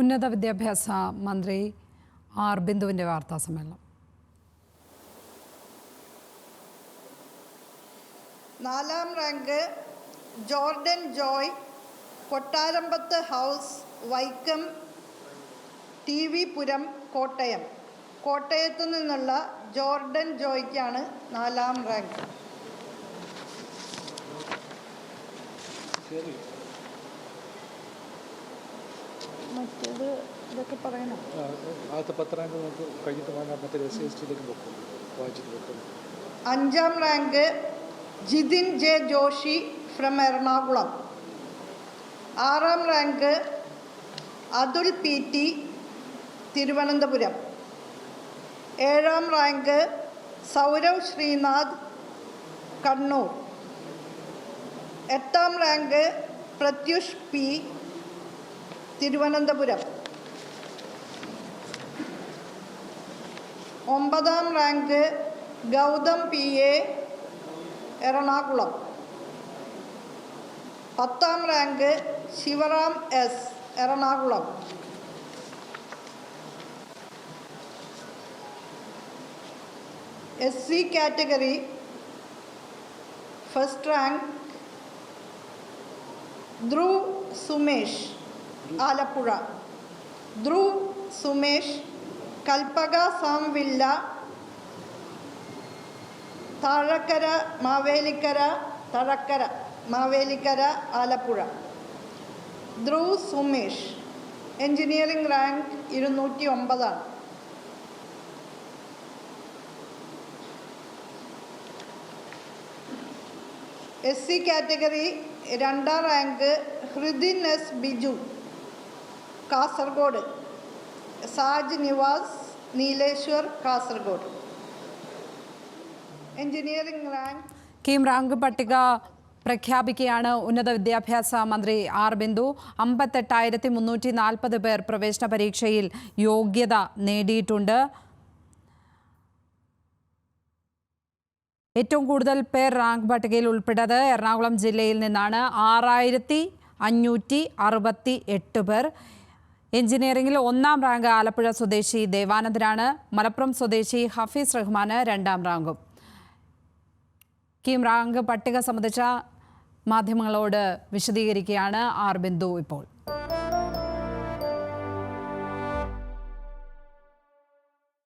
ഉന്നത വിദ്യാഭ്യാസ മന്ത്രി ആർ ബിന്ദുവിന്റെ വാർത്താ സമ്മേളനം. നാലാം rank Jordan Joy Kottarampath house Vaikom T V Puram Kottayam. കോട്ടയത്തു നിന്നുള്ള ജോർഡൻ ജോയ്ക്കാണ് നാലാം റാങ്ക്. മറ്റേത് ഇതൊക്കെ പറയണം. ആദ്യത്തെ പത്ത് റാങ്ക് നമുക്ക് കഴിഞ്ഞിട്ട് വാങ്ങാൻ മറ്റേ എസ് സി എസ് ടിയിലേക്ക് വെക്കും വായിച്ചിട്ട് വെക്കും അഞ്ചാം rank Jithin J Joshi from Ernakulam. ആറാം rank Athul P T Thiruvananthapuram. ഏഴാം റാങ്ക് സൗരവ് ശ്രീനാഥ് കണ്ണൂർ. എട്ടാം റാങ്ക് പ്രത്യുഷ് പി തിരുവനന്തപുരം. ഒമ്പതാം rank Gautham P A Ernakulam. പത്താം rank Sivaram S Ernakulam. S C category first rank Dhruv Sumesh. Alappuzha. Dhruv Sumesh Kalpaka Samvilla Thazhakkara Mavelikkara Thazhakkara Mavelikkara Alappuzha. Dhruv Sumesh. Engineering rank ഇരുന്നൂറ്റി ഒമ്പതാണ് S C category രണ്ടാം rank Hridin S Biju. Kasaragod. Saj Nivas Nileshwar Kasaragod. Engineering rank. KEAM rank പട്ടിക പ്രഖ്യാപിക്കുകയാണ് ഉന്നത വിദ്യാഭ്യാസ മന്ത്രി R Bindu. അമ്പത്തെട്ടായിരത്തി മുന്നൂറ്റി നാൽപ്പത് പേർ പ്രവേശന പരീക്ഷയിൽ യോഗ്യത നേടിയിട്ടുണ്ട്. ഏറ്റവും കൂടുതൽ പേർ റാങ്ക് പട്ടികയിൽ ഉൾപ്പെട്ടത് എറണാകുളം ജില്ലയിൽ നിന്നാണ്. ആറായിരത്തി അഞ്ഞൂറ്റി അറുപത്തി എട്ട് പേർ. എഞ്ചിനീയറിംഗിൽ ഒന്നാം റാങ്ക് ആലപ്പുഴ സ്വദേശി ദേവാനന്ദനാണ്. മലപ്പുറം സ്വദേശി ഹഫീസ് റഹ്മാന് രണ്ടാം റാങ്കും. കീം റാങ്ക് പട്ടിക സംബന്ധിച്ച മാധ്യമങ്ങളോട് വിശദീകരിക്കുകയാണ് ആർ ബിന്ദു ഇപ്പോൾ.